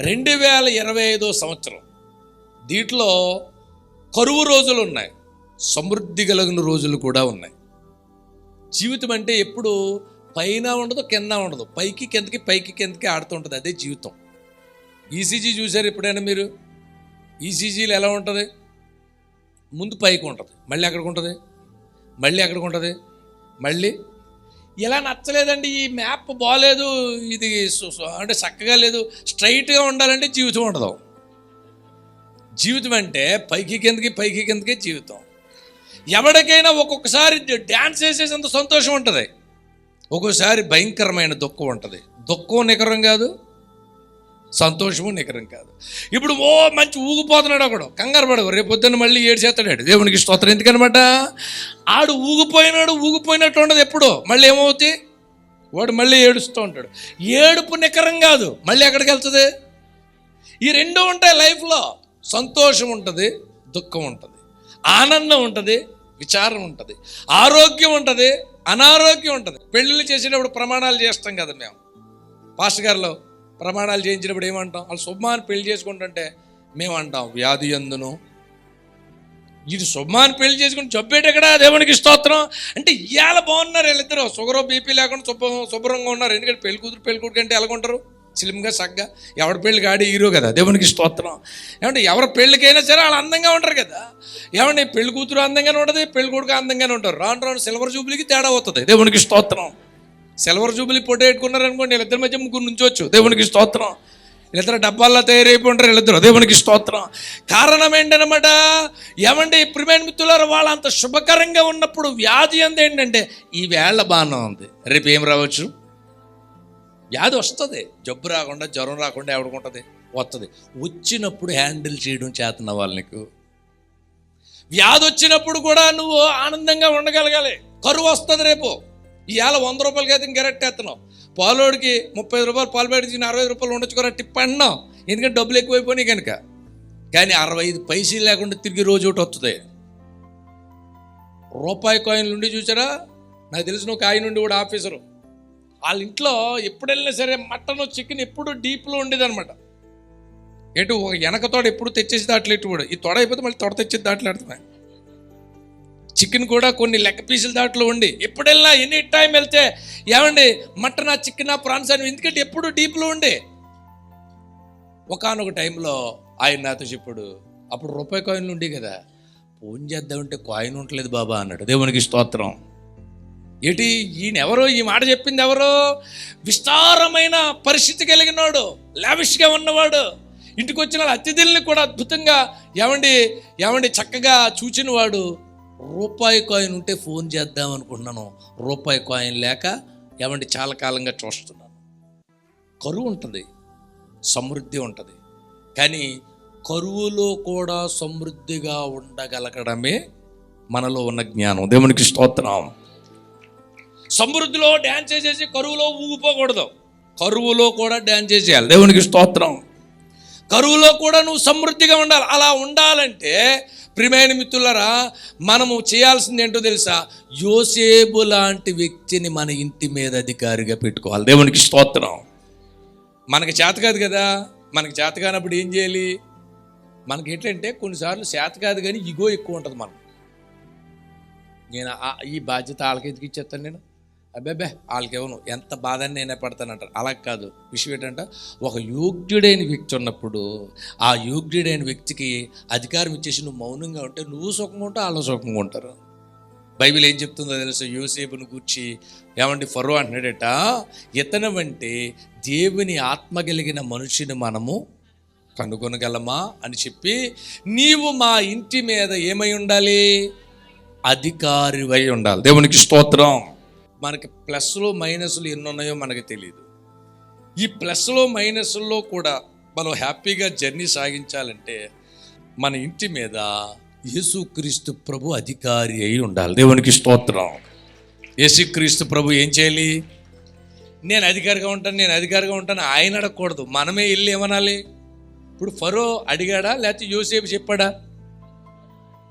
రెండు వేల ఇరవై ఐదో సంవత్సరం. దీంట్లో కరువు రోజులు ఉన్నాయి. సమృద్ధి కలిగిన రోజులు కూడా ఉన్నాయి. జీవితం అంటే ఎప్పుడు పైన ఉండదు కింద ఉండదు. పైకి కిందకి పైకి కిందకి ఆడుతుంటుంది అదే జీవితం. ఈసీజీ చూశారు ఎప్పుడైనా మీరు? ఈసీజీలు ఎలా ఉంటుంది? ముందు పైకి ఉంటుంది. మళ్ళీ ఎక్కడికి ఉంటుంది? మళ్ళీ ఎక్కడికి ఉంటుంది? మళ్ళీ ఇలా నచ్చలేదండి ఈ మ్యాప్ బాగాలేదు ఇది సు- అంటే చక్కగా లేదు స్ట్రైట్గా ఉండాలంటే జీవితం ఉండదు. జీవితం అంటే పైకి కిందకి పైకి కిందకి జీవితం. ఎవరికైనా ఒక్కొక్కసారి డ్యాన్స్ వేసేసేంత సంతోషం ఉంటుంది. ఒక్కోసారి భయంకరమైన దుఃఖం ఉంటుంది. దుఃఖం నికరం కాదు. సంతోషము నికరం కాదు. ఇప్పుడు ఓ మంచి ఊగిపోతున్నాడు ఒకడు కంగారు పడవు రేపు పొద్దున్న మళ్ళీ ఏడ్చేస్తాడు దేవునికి స్తోత్రం. ఎందుకనమాట? ఆడు ఊగిపోయినాడు ఊగిపోయినట్టు ఉండదు ఎప్పుడు. మళ్ళీ ఏమవుతుంది వాడు మళ్ళీ ఏడుస్తూ ఉంటాడు. ఏడుపు నికరం కాదు. మళ్ళీ ఎక్కడికి వెళ్తుంది? ఈ రెండు ఉంటాయి లైఫ్లో. సంతోషం ఉంటుంది దుఃఖం ఉంటుంది ఆనందం ఉంటుంది విచారం ఉంటుంది ఆరోగ్యం ఉంటుంది అనారోగ్యం ఉంటుంది. పెళ్ళిళ్ళు చేసేటప్పుడు ప్రమాణాలు చేస్తాం కదా మేము. పాస్టర్ గారిలో ప్రమాణాలు చేయించినప్పుడు ఏమంటాం? వాళ్ళు శుభమాని పెళ్ళి చేసుకుంటుంటే మేము అంటాం వ్యాధి ఎందును? ఇది శుభమాని పెళ్ళి చేసుకుని జబ్బేటెక్కడా దేవునికి స్తోత్రం. అంటే ఇవాళ బాగున్నారు వీళ్ళిద్దరు. షుగర్ బీపీ లేకుండా శుభ్రం శుభ్రంగా ఉన్నారు. ఎందుకంటే పెళ్ళి కూతురు పెళ్ళి కొడుకు అంటే ఎలాగుంటారు స్లిమ్గా సగ్గా. ఎవరి పెళ్ళి కాడి హీరో కదా దేవునికి స్తోత్రం. ఏమంటే ఎవరి పెళ్ళికైనా సరే వాళ్ళు అందంగా ఉంటారు కదా. ఏమంటే పెళ్ళి కూతురు అందంగానే ఉంటుంది పెళ్ళి కొడుకు అందంగానే ఉంటారు. రాను రాను సిల్వర్ జూబులీకి తేడా అవుతుంది దేవునికి స్తోత్రం. సిల్వర్ జూబిలీ పొట్టు పెట్టుకున్నారు అనుకోండి వీళ్ళిద్దరి మధ్య ముగ్గురు నుంచోవచ్చు. దేవునికి స్తోత్రం. వీళ్ళిద్దరు డబ్బాల్లో తయారైపోయి ఉంటారు వీళ్ళిద్దరు దేవునికి స్తోత్రం. కారణం ఏంటనమాట? ఏమంటే ప్రిమేణ మిత్రులారు వాళ్ళు అంత శుభకరంగా ఉన్నప్పుడు వ్యాధి అంత ఏంటంటే ఈ వేళ బాగానే ఉంది రేపు ఏం రావచ్చు? వ్యాధి వస్తుంది. జబ్బు రాకుండా జ్వరం రాకుండా ఎవడుకుంటుంది వస్తుంది. వచ్చినప్పుడు హ్యాండిల్ చేయడం చేతన వాళ్ళకు నీకు. వ్యాధి వచ్చినప్పుడు కూడా నువ్వు ఆనందంగా ఉండగలగాలి. కరువు వస్తుంది రేపు. ఇవాళ వంద రూపాయలకి అయితే ఇంకెరెక్ట్ ఎత్తున్నావు పాలోడికి ముప్పై రూపాయలు పాలు పెట్టించిన అరవై రూపాయలు ఉండొచ్చుకోరా టిప్ అన్నావు ఎందుకంటే డబ్బులు ఎక్కువైపోయినాయి కనుక. కానీ అరవై ఐదు పైసలు లేకుండా తిరిగి రోజు ఒకటి వస్తుంది. రూపాయి కాయిన్లు ఉండి చూసారా? నాకు తెలిసిన ఒక ఆయన నుండి కూడా ఆఫీసరు. వాళ్ళ ఇంట్లో ఎప్పుడు వెళ్ళినా సరే మటన్ చికెన్ ఎప్పుడు డీప్లో ఉండేదన్నమాట. ఎటు ఒక వెనక తోడ ఎప్పుడు తెచ్చేసి దాట్లేటు కూడా. ఈ తొడ అయిపోతే మళ్ళీ తొడ తెచ్చేసి దాట్లాడుతున్నాయి చికెన్ కూడా కొన్ని లెక్క పీసులు దాంట్లో ఉండి. ఎప్పుడు వెళ్ళినా ఎనీ టైం వెళ్తే ఏమండి మటన్ చికెన్ ప్రాన్స్ అని ఎందుకంటే ఎప్పుడు డీప్లో ఉండే. ఒకనొక టైంలో ఆయన నాతో చెప్పాడు అప్పుడు రూపాయి కాయిన్లు ఉండే కదా ఫోన్ చేద్దామంటే కాయిన్ ఉండలేదు బాబా అన్నాడు. దేవునికి స్తోత్రం. ఏటి ఈయన ఎవరో ఈ మాట చెప్పింది ఎవరో? విస్తారమైన పరిస్థితి కలిగినవాడు లావిష్గా ఉన్నవాడు. ఇంటికి వచ్చిన వాళ్ళ అతిథుల్ని కూడా అద్భుతంగా ఏమండి ఏమండి చక్కగా చూచినవాడు. రూపాయి కాయిన్ ఉంటే ఫోన్ చేద్దాం అనుకుంటున్నాను. రూపాయి కాయిన్ లేక ఏమంటే చాలా కాలంగా చూస్తున్నాను. కరువు ఉంటుంది సమృద్ధి ఉంటుంది. కానీ కరువులో కూడా సమృద్ధిగా ఉండగలగడమే మనలో ఉన్న జ్ఞానం. దేవునికి స్తోత్రం. సమృద్ధిలో డ్యాన్స్ చేసేసి కరువులో ఊగిపోకూడదు. కరువులో కూడా డ్యాన్స్ చేసేయాలి. దేవునికి స్తోత్రం. కరువులో కూడా నువ్వు సమృద్ధిగా ఉండాలి. అలా ఉండాలంటే ప్రియమైన మిత్రులరా మనము చేయాల్సింది ఏంటో తెలుసా? యోసేపు లాంటి వ్యక్తిని మన ఇంటి మీద అధికారిగా పెట్టుకోవాలి. దేవునికి స్తోత్రం. మనకి చేత కాదు కదా? మనకి చేత కానప్పుడు ఏం చేయాలి? మనకి ఏంటంటే కొన్నిసార్లు చేత కాదు కానీ ఇగో ఎక్కువ ఉంటుంది మనం నేను ఈ బాధ్యత వాళ్ళకి ఎందుకు ఇచ్చేస్తాను నేను? అబ్బాబే వాళ్ళకి ఎంత బాధని నేనే పడతానంటారు. అలా కాదు. విషయం ఏంటంటే ఒక యోగ్యుడైన వ్యక్తి ఉన్నప్పుడు ఆ యోగ్యుడైన వ్యక్తికి అధికారం ఇచ్చేసి నువ్వు మౌనంగా ఉంటే నువ్వు సుఖంగా ఉంటావు వాళ్ళు సుఖంగా ఉంటారు. బైబిల్ ఏం చెప్తుందో తెలుసు? యోసేపును కూర్చి ఏమండి ఫరో అంటున్నాడట ఇతను వంటి దేవుని ఆత్మ కలిగిన మనుషుని మనము కనుగొనగలమా అని చెప్పి నీవు మా ఇంటి మీద ఏమై ఉండాలి? అధికారివై ఉండాలి. దేవునికి స్తోత్రం. మనకి ప్లస్లో మైనస్లు ఎన్ని ఉన్నాయో మనకి తెలియదు ఈ ప్లస్లో మైనస్లో కూడా మనం హ్యాపీగా జర్నీ సాగించాలంటే మన ఇంటి మీద యేసుక్రీస్తు ప్రభు అధికారి అయి ఉండాలి. దేవునికి స్తోత్రం. యేసుక్రీస్తు ప్రభు ఏం చేయాలి? నేను అధికారిగా ఉంటాను నేను అధికారిగా ఉంటాను ఆయన అడగకూడదు. మనమే వెళ్ళి ఏమనాలి? ఇప్పుడు ఫరో అడిగాడా? లేకపోతే యోసేపు చెప్పాడా?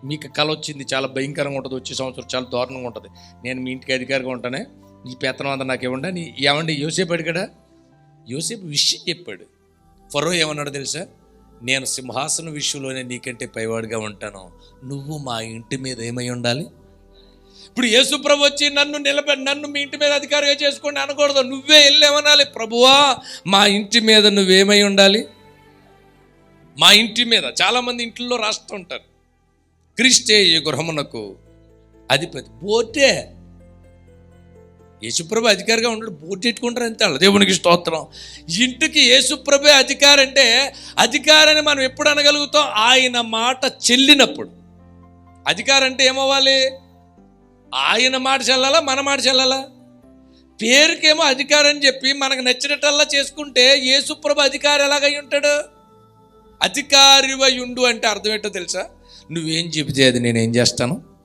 మీకు కళ వచ్చింది చాలా భయంకరంగా ఉంటుంది. వచ్చే సంవత్సరం చాలా దారుణంగా ఉంటుంది. నేను మీ ఇంటికి అధికారిగా ఉంటానే ఈ పెత్తనం అంతా నాకు ఇవ్వండి నీ ఏమండి యోసేపు అడిగాడా? యోసేపు విషయం చెప్పాడు. ఫరో ఏమన్నాడు తెలుసా? నేను సింహాసనం విషయంలోనే నీకంటే పైవాడిగా ఉంటాను. నువ్వు మా ఇంటి మీద ఏమై ఉండాలి? ఇప్పుడు యేసుప్రభు వచ్చి నన్ను నిలబె నన్ను మీ ఇంటి మీద అధికారిగా చేసుకోండి అనకూడదు. నువ్వే వెళ్ళేమనాలి? ప్రభువా మా ఇంటి మీద నువ్వేమై ఉండాలి? మా ఇంటి మీద. చాలామంది ఇంట్లో రాస్తూ ఉంటారు. క్రిస్టే ఈ గృహమునకు అధిపతి. బోటే. యేసుప్రభు అధికారిగా ఉండడు బోటెట్టుకుంటారు అంతే వాళ్ళ. దేవునికి స్తోత్రం. ఇంటికి యేసుప్రభే అధికారం అంటే అధికారాన్ని మనం ఎప్పుడు అనగలుగుతాం? ఆయన మాట చెల్లినప్పుడు. అధికారం అంటే ఏమవ్వాలి? ఆయన మాట చెల్లాలా? మన మాట చెల్లాలా? పేరుకేమో అధికారం అని చెప్పి మనకు నచ్చినట్టల్లా చేసుకుంటే యేసుప్రభు అధికారి ఎలాగై ఉంటాడు? అధికారివై ఉండు అంటే అర్థం ఏంటో తెలుసా? నువ్వేం చెబితే అది నేనేం చేస్తాను? చేస్తాను